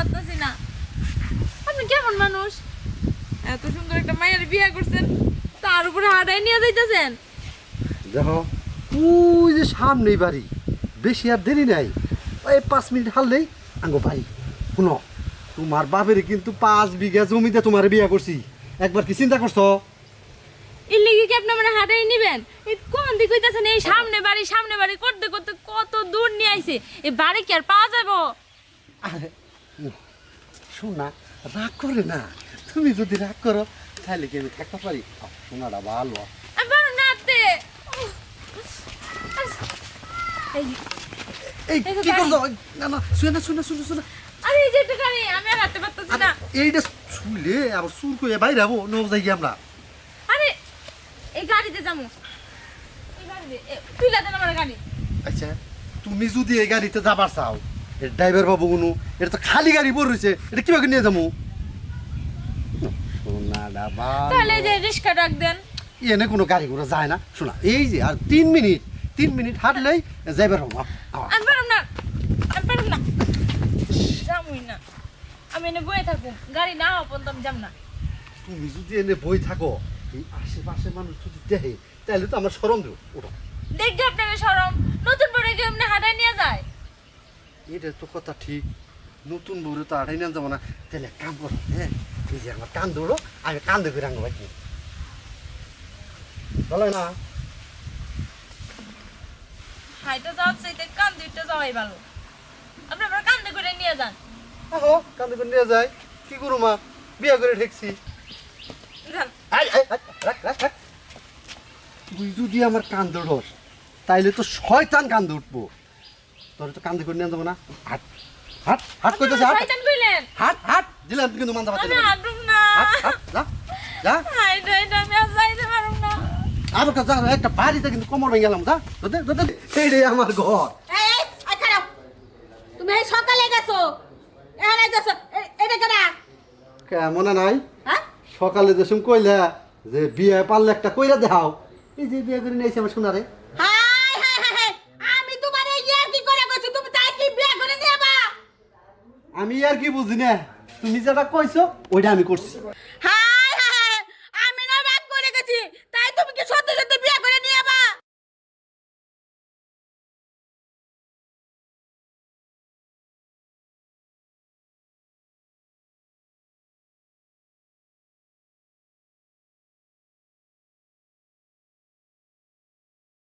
পারতেছি না। আপনি কেমন মানুষ? এত সুন্দর একটা মায়ের বিয়ে করছেন তার উপরে হাঁটাই নিয়ে যাইতেছেন। দেখো ওই যে সামনেই বাড়ি বেশি আর দেরি নাই। এই পাঁচ মিনিট হারলেই আঙ্গো বাড়ি শুনো তোমার বাপের কিন্তু পাঁচ বিঘা জমিতে তোমার বিয়ে করছি। একবার কি চিন্তা করছ? এর লিগে কি আপনি মানে হাঁটাই নিবেন? এই কোন দিক হইতাছেন এই সামনে বাড়ি সামনে বাড়ি করতে করতে কত দূর নিয়ে আইছে। এই বাড়ি কি আর পাওয়া যাব? শোনা রাগ করে না। তুমি যদি রাগ করো তাহলে কি আমি থাকতে পারি? শোনাটা ভালো। এইটা শুনলে আবার সুর করে বাইরে যাব নব যাই আমরা। আরে এই গাড়িতে যাব। এই গাড়িতে এ, তুইলা দেন আমার গাড়ি। আচ্ছা তুমি যদি এই গাড়িতে যাবার চাও এর ড্রাইভার বাবু কোনো এটা তো খালি গাড়ি পড়ে রয়েছে এটা কীভাবে নিয়ে যাব? সোনাডা তাহলে যে রিক্সা ডাক দেন। এনে কোনো গাড়ি ঘোড়া যায় না। শোনা এই যে আর তিন মিনিট তিন মিনিট হাঁটলেই যাইবার হব আমি পারব না আমি পারব না। যামই না। আমি এনে বয়ে থাকব। গাড়ি না হওয়া পর্যন্ত আমি যাম না। তুমি যদি এনে বই থাকো এই আশেপাশে মানুষ যদি দেখে তাহলে তো আমার সরম দেবো। ওটা দেখবে আপনার সরম। নতুন বড় গিয়ে এমনি হাঁটাই নিয়ে যায়। এটা তো কথা ঠিক। নতুন বউরে তো আড়াই নিয়ে যাব না। তাহলে কাম করো হ্যাঁ? এই যে আমার কান দৌড়ো আমি কান দেখে রাখব বাকি ভালো না। হাইটা যাওয়ার চাইতে কান দুইটা যাওয়াই ভালো। আপনি আমার কান্দে করে নিয়ে যান। আহো নিয়ে যায় কি করু মা? বিয়ে করে ঠেকছি। তুই যদি আমার কান দৌড়স তাইলে তো শয়তান কান উঠবো তোর তো কান্দে করে নিয়ে যাব না। হাট হাট হাট করতেছে হাট। শয়তান কইলেন হাট হাট দিলাম কিন্তু মানতে পারছি না। হাট যা আমি যাইতে একটা বাড়িতে কিন্তু কোমর ভেঙে গেলাম যা। এইটাই আমার ঘর। এই এই আই তুমি এই সকালে গেছো। এখানে গেছো এটা কেনা কেমন নাই? হ্যাঁ? সকালে যে কইলা যে বিয়ে পারলে একটা কইরা দেখাও। এই যে বিয়ে করে নিয়েছে আমার সোনারে। হাই হাই হাই হাই আমি তোমার এই ইয়ার কি করে গেছো তুমি তাই কি বিয়ে করে নেবা আমি আর কি বুঝি না তুমি যেটা কইছো ওইটা আমি করছি। হাই